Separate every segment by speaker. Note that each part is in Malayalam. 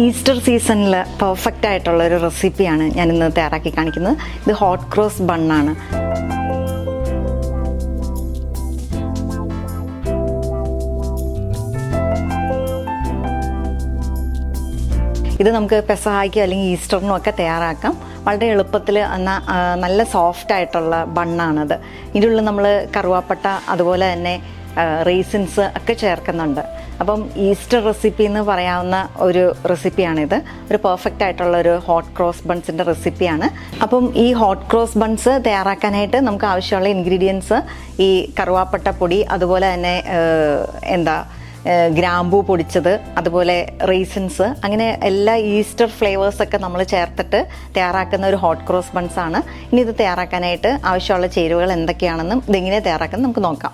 Speaker 1: ഈസ്റ്റർ സീസണിൽ പെർഫെക്റ്റ് ആയിട്ടുള്ള ഒരു റെസിപ്പിയാണ് ഞാൻ ഇന്ന് തയ്യാറാക്കി കാണിക്കുന്നത്. ഇത് ഹോട്ട് ക്രോസ് ബണ്ണാണ് ഇത് നമുക്ക് പെസഹായ്ക്കോ അല്ലെങ്കിൽ ഈസ്റ്ററിനും ഒക്കെ തയ്യാറാക്കാം. വളരെ എളുപ്പത്തിൽ നല്ല സോഫ്റ്റ് ആയിട്ടുള്ള ബണ്ണാണത് ഇതിനുള്ളിൽ നമ്മൾ കറുവാപ്പട്ട അതുപോലെ തന്നെ റേസിൻസ് ഒക്കെ ചേർക്കുന്നുണ്ട്. അപ്പം ഈസ്റ്റർ റെസിപ്പി എന്ന് പറയാവുന്ന ഒരു റെസിപ്പിയാണിത്. ഒരു പെർഫെക്റ്റ് ആയിട്ടുള്ള ഒരു ഹോട്ട് ക്രോസ് ബൺസിന്റെ റെസിപ്പിയാണ്. അപ്പം ഈ ഹോട്ട് ക്രോസ് ബൺസ് തയ്യാറാക്കാനായിട്ട് നമുക്ക് ആവശ്യമുള്ള ഇൻഗ്രീഡിയൻസ് ഈ കറുവാപ്പട്ട പൊടി അതുപോലെ തന്നെ എന്താ ഗ്രാമ്പൂ പൊടിച്ചത് അതുപോലെ റീസൺസ് അങ്ങനെ എല്ലാ ഈസ്റ്റർ ഫ്ലേവേഴ്സ് ഒക്കെ നമ്മൾ ചേർത്തിട്ട് തയ്യാറാക്കുന്ന ഒരു ഹോട്ട് ക്രോസ് ബൺസ് ആണ്. ഇനി ഇത് തയ്യാറാക്കാനായിട്ട് ആവശ്യമുള്ള ചേരുവകൾ എന്തൊക്കെയാണെന്നും ഇതെങ്ങനെ തയ്യാറാക്കുന്നത് നമുക്ക് നോക്കാം.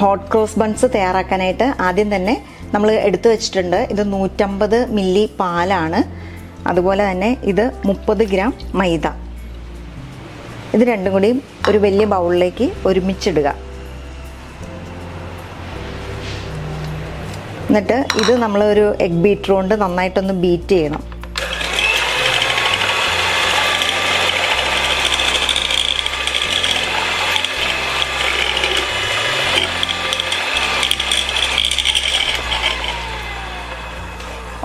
Speaker 1: ഹോട്ട് ക്രോസ് ബൺസ് തയ്യാറാക്കാനായിട്ട് ആദ്യം തന്നെ നമ്മൾ എടുത്തു വെച്ചിട്ടുണ്ട്. ഇത് നൂറ്റമ്പത് മില്ലി പാലാണ്. അതുപോലെ തന്നെ ഇത് മുപ്പത് ഗ്രാം മൈദ. ഇത് രണ്ടും കൂടി ഒരു വലിയ ബൗളിലേക്ക് ഒരുമിച്ചിടുക. എന്നിട്ട് ഇത് നമ്മളൊരു എഗ് ബീറ്റർ കൊണ്ട് നന്നായിട്ടൊന്ന് ബീറ്റ് ചെയ്യണം.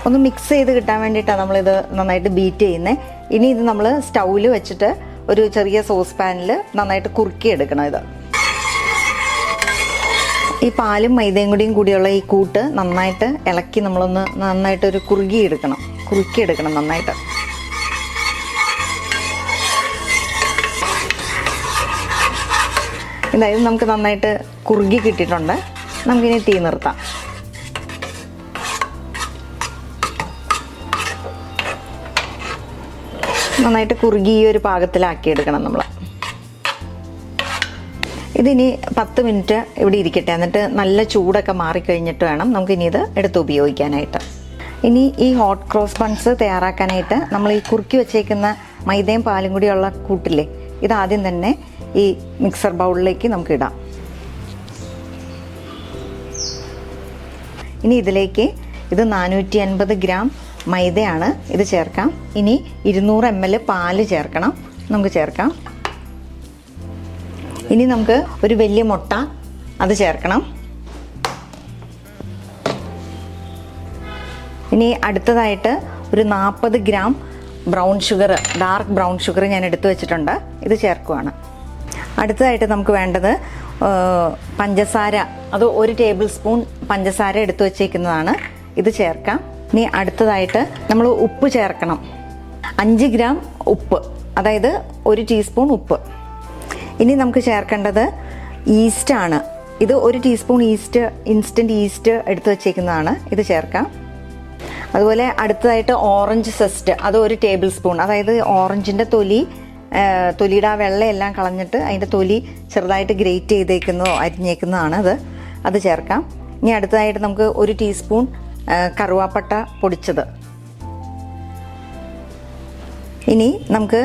Speaker 1: ഒന്ന് മിക്സ് ചെയ്ത് കിട്ടാൻ വേണ്ടിയിട്ടാണ് നമ്മളിത് നന്നായിട്ട് ബീറ്റ് ചെയ്യുന്നത് ഇനി ഇത് നമ്മൾ സ്റ്റൗവിൽ വെച്ചിട്ട് ഒരു ചെറിയ സോസ് പാനിൽ നന്നായിട്ട് കുറുക്കി കുറുക്കിയെടുക്കണം ഇത്. ഈ പാലും മൈദയും കൂടിയും കൂടിയുള്ള ഈ കൂട്ട് നന്നായിട്ട് ഇളക്കി നമ്മളൊന്ന് നന്നായിട്ട് ഒരു കുറുകി എടുക്കണം കുറുക്കി എടുക്കണം നന്നായിട്ട്. ഇതായത് നമുക്ക് നന്നായിട്ട് കുറുകി കിട്ടിയിട്ടുണ്ട്. നമുക്കിനി തീ നിർത്താം. നന്നായിട്ട് കുറുകി ഈ ഒരു പാകത്തിലാക്കി എടുക്കണം നമ്മൾ ഇതിനി പത്ത് മിനിറ്റ് ഇവിടെ ഇരിക്കട്ടെ. എന്നിട്ട് നല്ല ചൂടൊക്കെ മാറിക്കഴിഞ്ഞിട്ട് വേണം നമുക്ക് ഇനി ഇത് എടുത്ത് ഉപയോഗിക്കാനായിട്ട്. ഇനി ഈ ഹോട്ട് ക്രോസ് ബൺസ് തയ്യാറാക്കാനായിട്ട് നമ്മൾ ഈ കുറുക്കി വെച്ചേക്കുന്ന മൈദയും പാലും കൂടിയുള്ള കൂട്ടില്ലേ ഇതാദ്യം തന്നെ ഈ മിക്സർ ബൗളിലേക്ക് നമുക്ക് ഇടാം. ഇനി ഇതിലേക്ക് ഇത് നാനൂറ്റി അൻപത് ഗ്രാം മൈദയാണ് ഇത് ചേർക്കാം. ഇനി ഇരുന്നൂറ് എം എൽ പാൽ ചേർക്കണം. നമുക്ക് ചേർക്കാം. ഇനി നമുക്ക് ഒരു വലിയ മുട്ട അത് ചേർക്കണം. ഇനി അടുത്തതായിട്ട് ഒരു നാൽപ്പത് gram brown sugar dark brown sugar ഞാൻ എടുത്തു വെച്ചിട്ടുണ്ട്. ഇത് ചേർക്കുവാണ്. അടുത്തതായിട്ട് നമുക്ക് വേണ്ടത് പഞ്ചസാര. അത് ഒരു ടേബിൾ സ്പൂൺ പഞ്ചസാര എടുത്തു വെച്ചേക്കുന്നതാണ്. ഇത് ചേർക്കാം. ഇനി അടുത്തതായിട്ട് നമ്മൾ ഉപ്പ് ചേർക്കണം. അഞ്ച് ഗ്രാം ഉപ്പ്. അതായത് ഒരു ടീസ്പൂൺ ഉപ്പ്. ഇനി നമുക്ക് ചേർക്കേണ്ടത് ഈസ്റ്റ് ആണ്. ഇത് ഒരു ടീസ്പൂൺ ഈസ്റ്റ് ഇൻസ്റ്റന്റ് ഈസ്റ്റ് എടുത്ത് വെച്ചേക്കുന്നതാണ്. ഇത് ചേർക്കാം. അതുപോലെ അടുത്തതായിട്ട് ഓറഞ്ച് സെസ്റ്റ് അത് ഒരു ടേബിൾ സ്പൂൺ അതായത് ഓറഞ്ചിന്റെ തൊലി തൊലിയുടെ ആ വെള്ളയെല്ലാം കളഞ്ഞിട്ട് അതിന്റെ തൊലി ചെറുതായിട്ട് ഗ്രേറ്റ് ചെയ്തേക്കുന്നതോ അരിഞ്ഞേക്കുന്നതാണ് അത്. അത് ചേർക്കാം. ഇനി അടുത്തതായിട്ട് നമുക്ക് ഒരു ടീസ്പൂൺ കറുവാപ്പട്ട പൊടിച്ചത്. ഇനി നമുക്ക്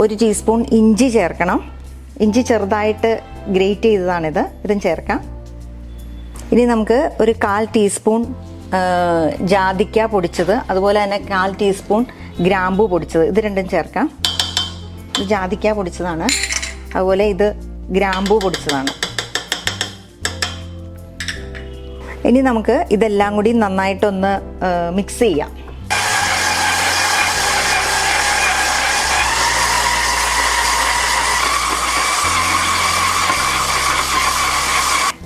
Speaker 1: ഒരു ടീസ്പൂൺ ഇഞ്ചി ചേർക്കണം. ഇഞ്ചി ചെറുതായിട്ട് ഗ്രേറ്റ് ചെയ്തതാണിത്. ഇതും ചേർക്കാം. ഇനി നമുക്ക് ഒരു കാൽ ടീസ്പൂൺ ജാതിക്ക പൊടിച്ചത് അതുപോലെ തന്നെ കാൽ ടീസ്പൂൺ ഗ്രാമ്പു പൊടിച്ചത്. ഇത് രണ്ടും ചേർക്കാം. ഇത് ജാതിക്ക പൊടിച്ചതാണ്. അതുപോലെ ഇത് ഗ്രാമ്പു പൊടിച്ചതാണ്. ഇനി നമുക്ക് ഇതെല്ലാം കൂടി നന്നായിട്ടൊന്ന് മിക്സ് ചെയ്യാം.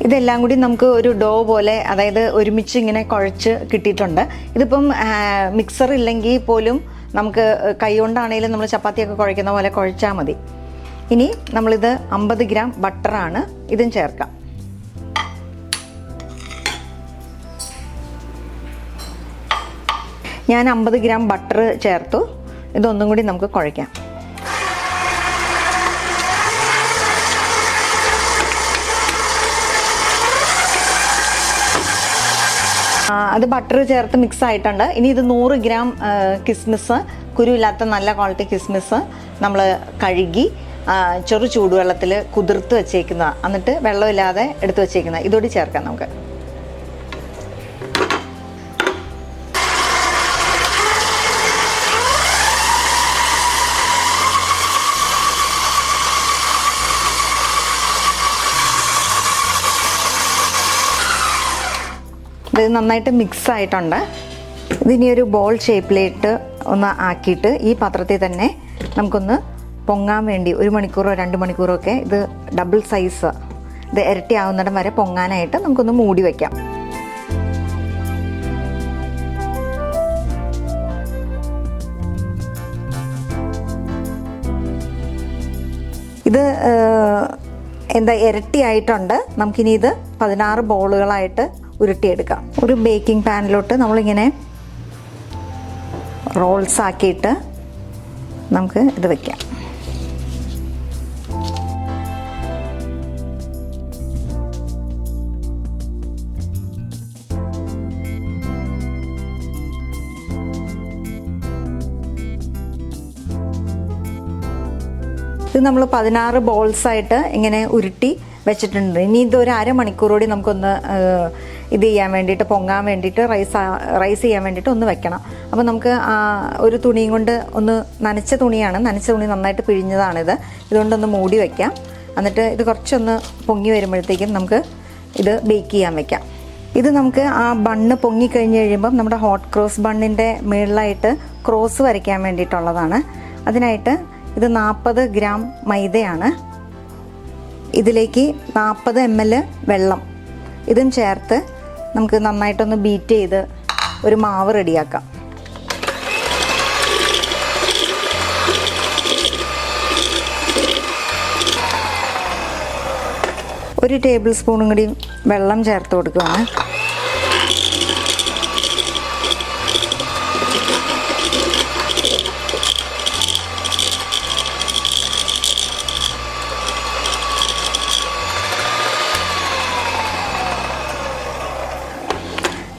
Speaker 1: ഇതെല്ലാം കൂടി നമുക്ക് ഒരു ഡോ പോലെ അതായത് ഒരുമിച്ച് ഇങ്ങനെ കുഴച്ച് കിട്ടിയിട്ടുണ്ട്. ഇതിപ്പം മിക്സർ ഇല്ലെങ്കിൽ പോലും നമുക്ക് കൈ കൊണ്ടാണെങ്കിലും നമ്മൾ ചപ്പാത്തിയൊക്കെ കുഴയ്ക്കുന്ന പോലെ കുഴച്ചാൽ മതി. ഇനി നമ്മളിത് അമ്പത് ഗ്രാം ബട്ടറാണ് ഇതും ചേർക്കാം. ഞാൻ അമ്പത് ഗ്രാം ബട്ടർ ചേർത്തു. ഇതൊന്നും കൂടി നമുക്ക് കുഴയ്ക്കാം. അത് ബട്ടർ ചേർത്ത് മിക്സ് ആയിട്ടുണ്ട്. ഇനി ഇത് നൂറ് ഗ്രാം കിസ്മിസ് കുരുവില്ലാത്ത നല്ല ക്വാളിറ്റി കിസ്മിസ് നമ്മൾ കഴുകി ചെറു ചൂടുവെള്ളത്തിൽ കുതിർത്ത് വെച്ചേക്കുന്ന എന്നിട്ട് വെള്ളമില്ലാതെ എടുത്ത് വെച്ചേക്കുന്ന ഇതോടി ചേർക്കാം നമുക്ക്. ഇത് നന്നായിട്ട് മിക്സ് ആയിട്ടുണ്ട്. ഇതിനി ഒരു ബോൾ ഷേപ്പിലിട്ട് ഒന്ന് ആക്കിയിട്ട് ഈ പാത്രത്തിൽ തന്നെ നമുക്കൊന്ന് പൊങ്ങാൻ വേണ്ടി ഒരു മണിക്കൂറോ രണ്ട് മണിക്കൂറോ ഒക്കെ ഇത് ഡബിൾ സൈസ് ഇത് ഇരട്ടിയാവുന്നിടം വരെ പൊങ്ങാനായിട്ട് നമുക്കൊന്ന് മൂടി വയ്ക്കാം ഇത് എന്താ ഇരട്ടിയായിട്ടുണ്ട് നമുക്കിനി ഇത് പതിനാറ് ബോളുകളായിട്ട് ഉരുട്ടിയെടുക്കാം. ഒരു ബേക്കിംഗ് പാനിലോട്ട് നമ്മളിങ്ങനെ റോൾസ് ആക്കിയിട്ട് നമുക്ക് ഇത് വയ്ക്കാം ഇത് നമ്മൾ പതിനാറ് ബോൾസായിട്ട് ഇങ്ങനെ ഉരുട്ടി വെച്ചിട്ടുണ്ട്. ഇനി ഇത് ഒരു അരമണിക്കൂറോടി നമുക്കൊന്ന് ഇത് ചെയ്യാൻ വേണ്ടിയിട്ട് പൊങ്ങാൻ വേണ്ടിയിട്ട് റൈസ് റൈസ് ചെയ്യാൻ വേണ്ടിയിട്ട് ഒന്ന് വെക്കണം. അപ്പോൾ നമുക്ക് ഒരു തുണിയും കൊണ്ട് ഒന്ന് നനച്ച തുണിയാണ്. നനച്ച തുണി നന്നായിട്ട് പിഴിഞ്ഞതാണിത്. ഇതുകൊണ്ടൊന്ന് മൂടി വയ്ക്കാം എന്നിട്ട് ഇത് കുറച്ചൊന്ന് പൊങ്ങി വരുമ്പോഴത്തേക്കും നമുക്ക് ഇത് ബേക്ക് ചെയ്യാൻ വെക്കാം. ഇത് നമുക്ക് ആ ബണ്ണ് പൊങ്ങി കഴിഞ്ഞ് കഴിയുമ്പം നമ്മുടെ ഹോട്ട് ക്രോസ് ബണ്ണിന്റെ മുകളിലായിട്ട് ക്രോസ് വരയ്ക്കാൻ വേണ്ടിയിട്ടുള്ളതാണ്. അതിനായിട്ട് ഇത് നാൽപ്പത് ഗ്രാം മൈദയാണ്. ഇതിലേക്ക് നാൽപ്പത് എം എൽ വെള്ളം. ഇതും ചേർത്ത് നമുക്ക് നന്നായിട്ടൊന്ന് ബീറ്റ് ചെയ്ത് ഒരു മാവ് റെഡിയാക്കാം. ഒരു ടേബിൾ സ്പൂണും കൂടി വെള്ളം ചേർത്ത് കൊടുക്കുകയാണ്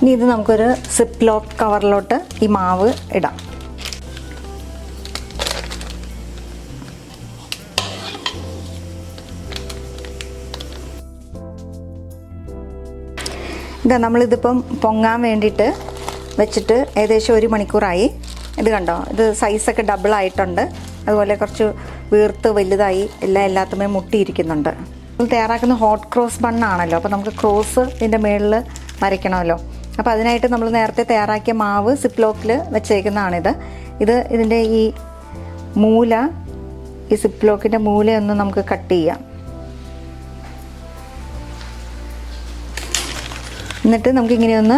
Speaker 1: ഇനി ഇത് നമുക്കൊരു സിപ്പ് ലോക്ക് കവറിലോട്ട് ഈ മാവ് ഇടാം. ഇതാ നമ്മളിതിപ്പം പൊങ്ങാൻ വേണ്ടിയിട്ട് വെച്ചിട്ട് ഏകദേശം ഒരു മണിക്കൂറായി. ഇത് കണ്ടോ? ഇത് സൈസൊക്കെ ഡബിൾ ആയിട്ടുണ്ട്. അതുപോലെ കുറച്ച് വീർത്ത് വലുതായി എല്ലാം എല്ലാത്തുമേ മുട്ടിയിരിക്കുന്നുണ്ട്. നമ്മൾ തയ്യാറാക്കുന്ന ഹോട്ട് ക്രോസ് ബണ്ണാണല്ലോ അപ്പോൾ നമുക്ക് ക്രോസ് ഇതിന്റെ മുകളിൽ വരയ്ക്കണമല്ലോ. അപ്പോൾ അതിനായിട്ട് നമ്മൾ നേരത്തെ തയ്യാറാക്കിയ മാവ് സിപ്പ് ലോക്കിൽ വെച്ചേക്കുന്നതാണിത്. ഇത് ഇതിന്റെ ഈ മൂല ഈ സിപ്പ് ലോക്കിന്റെ മൂലയൊന്ന് നമുക്ക് കട്ട് ചെയ്യാം. എന്നിട്ട് നമുക്കിങ്ങനെയൊന്ന്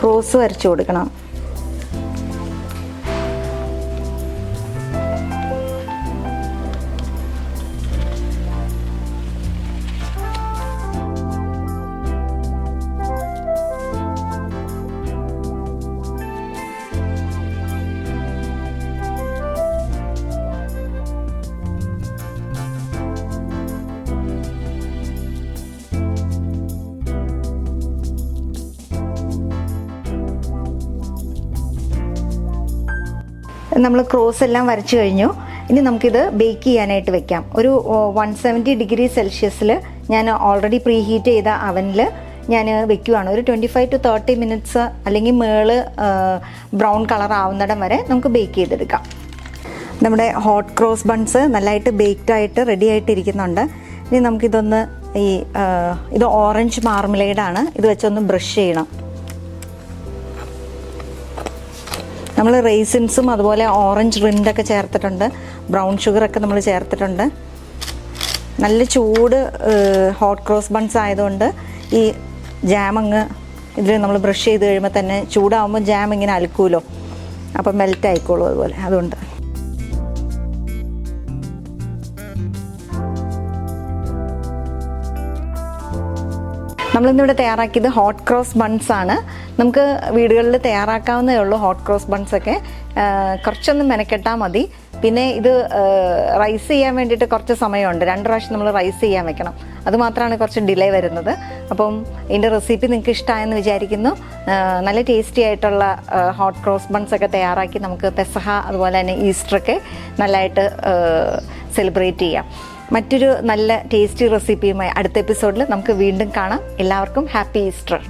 Speaker 1: ക്രോസ് വരച്ചു കൊടുക്കണം. നമ്മൾ ക്രോസ് എല്ലാം വരച്ചു കഴിഞ്ഞു. ഇനി നമുക്കിത് ബേക്ക് ചെയ്യാനായിട്ട് വെക്കാം. ഒരു വൺ സെവന്റി ഡിഗ്രി സെൽഷ്യസിൽ ഞാൻ ഓൾറെഡി പ്രീ ഹീറ്റ് ചെയ്ത അവനിൽ ഞാൻ വെക്കുവാണ്. ഒരു twenty five to thirty minutes അല്ലെങ്കിൽ മേൾ ബ്രൗൺ കളർ ആവുന്നിടം വരെ നമുക്ക് ബേക്ക് ചെയ്തെടുക്കാം. നമ്മുടെ ഹോട്ട് ക്രോസ് ബൺസ് നല്ലതായിട്ട് ബേക്ക്ഡ് ആയിട്ട് റെഡി ആയിട്ടിരിക്കുന്നുണ്ട്. ഇനി നമുക്കിതൊന്ന് ഈ ഇത് ഓറഞ്ച് മാർമലേഡാണ് ഇത് വെച്ചൊന്ന് ബ്രഷ് ചെയ്യണം. നമ്മൾ റേസിൻസും അതുപോലെ ഓറഞ്ച് റിൻഡൊക്കെ ചേർത്തിട്ടുണ്ട്. ബ്രൗൺ ഷുഗറൊക്കെ നമ്മൾ ചേർത്തിട്ടുണ്ട്. നല്ല ചൂട് ഹോട്ട് ക്രോസ് ബൺസ് ആയതുകൊണ്ട് ഈ ജാം അങ്ങ് ഇതിൽ നമ്മൾ ബ്രഷ് ചെയ്ത് കഴിയുമ്പോൾ തന്നെ ചൂടാവുമ്പോൾ ജാം ഇങ്ങനെ അലക്കുമല്ലോ അപ്പം മെൽറ്റ് ആയിക്കോളും അതുപോലെ. അതുകൊണ്ട്. നമ്മളിന്നിവിടെ തയ്യാറാക്കിയത് ഹോട്ട് ക്രോസ് ബൺസ് ആണ്. നമുക്ക് വീടുകളിൽ തയ്യാറാക്കാവുന്നേ ഉള്ളൂ ഹോട്ട് ക്രോസ് ബൺസ് ഒക്കെ. കുറച്ചൊന്ന് മെനക്കെട്ടാൽ മതി. പിന്നെ ഇത് റൈസ് ചെയ്യാൻ വേണ്ടിയിട്ട് കുറച്ച് സമയമുണ്ട്. രണ്ട് പ്രാവശ്യം നമ്മൾ റൈസ് ചെയ്യാൻ വെക്കണം. അതുമാത്രമാണ് കുറച്ച് ഡിലേ വരുന്നത്. അപ്പം ഇതിന്റെ റെസിപ്പി നിങ്ങൾക്ക് ഇഷ്ടമായെന്ന് വിചാരിക്കുന്നു. നല്ല ടേസ്റ്റി ആയിട്ടുള്ള ഹോട്ട് ക്രോസ് ബൺസ് ഒക്കെ തയ്യാറാക്കി നമുക്ക് പെസഹ അതുപോലെ തന്നെ ഈസ്റ്ററൊക്കെ നല്ലതായിട്ട് സെലിബ്രേറ്റ് ചെയ്യാം. മറ്റൊരു നല്ല ടേസ്റ്റി റെസിപ്പിയുമായി അടുത്ത എപ്പിസോഡിൽ നമുക്ക് വീണ്ടും കാണാം. എല്ലാവർക്കും ഹാപ്പി ഈസ്റ്റർ.